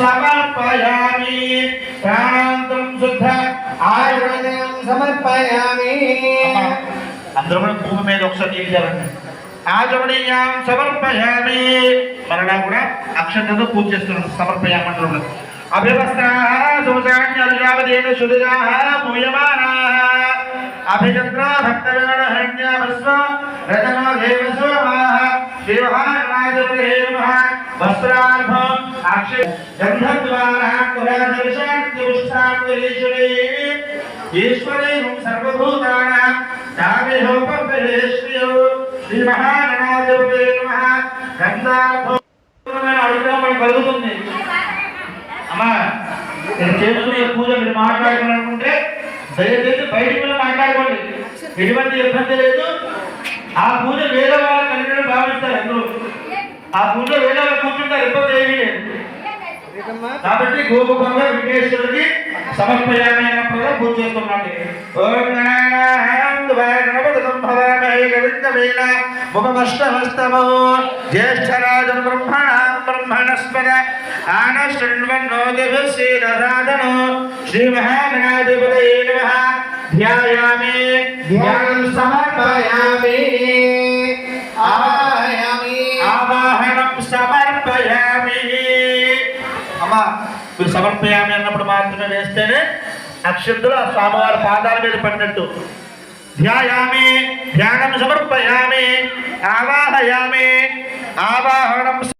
సమర్పయామి. స్నానాంతరం శుద్ధ ఆయుర్వేదం సమర్పయామి. అందరూ కూడా భూమి మీద ఒకసారి నీళ్ళు చల్లండి ఆచమనీయాం సమర్పయామి. మరలా కూడా అక్షంతతో పూజ చేస్తున్నాం. సమర్పయామంటారు अभिवस्ताः दोषाण्यर्यावदेन सुदिराः मूयमानाः अभिचन्द्रा भक्तगणहरण्याभस्व रतनो देवसो माः शिवहाराजगृहेमः वस्त्रार्भम् अक्षय गन्धद्वारः कुलादर्शान्त्युष्ठान्वलेशुरैः ईश्वरैः सर्वभूतानां दाविहोपविलेश्रियो श्रीमहागणाधिपते नमः। गन्धार्भो నేను చేసుకునే పూజ మీరు మాట్లాడుకోవాలనుకుంటే దయచేసి బయటికి వెళ్ళి మాట్లాడుకోండి. ఎటువంటి ఇబ్బంది లేదు. ఆ పూజ వేరే వాళ్ళ కలిగిన భావిస్తారు అందరూ. ఆ పూజ వేరే వాళ్ళు కూర్చుంటారు ఇబ్బంది ఏమీ లేదు. కాబట్టి గోముఖంగా విఘ్నేశ్వరుడికి సమర్పయామి అన్నప్పుడు పూజ చేస్తున్నాండి ఓం గణానాయ గణపతి ముఖమష్టమస్తమో జ్యేష్ఠరాజం బ్రహ్మణాం బ్రహ్మణస్పద ఆనశృణ్వన్నోదిభిశ్రీరసాదనో శ్రీమహాగణాధిపతయే నమః ధ్యాయామి ధ్యానం సమర్పయామి ఆవాహయామి ఆవాహనం సమర్పయామి అమ్మా మీరు సమర్పయామి అన్నప్పుడు మాత్రమే వేస్తేనే అక్షంతులు ఆ స్వామివారి పాదాల మీద పడినట్టు ధ్యాయామి ధ్యానం సమర్పయామి ఆవాహయామి ఆవాహనం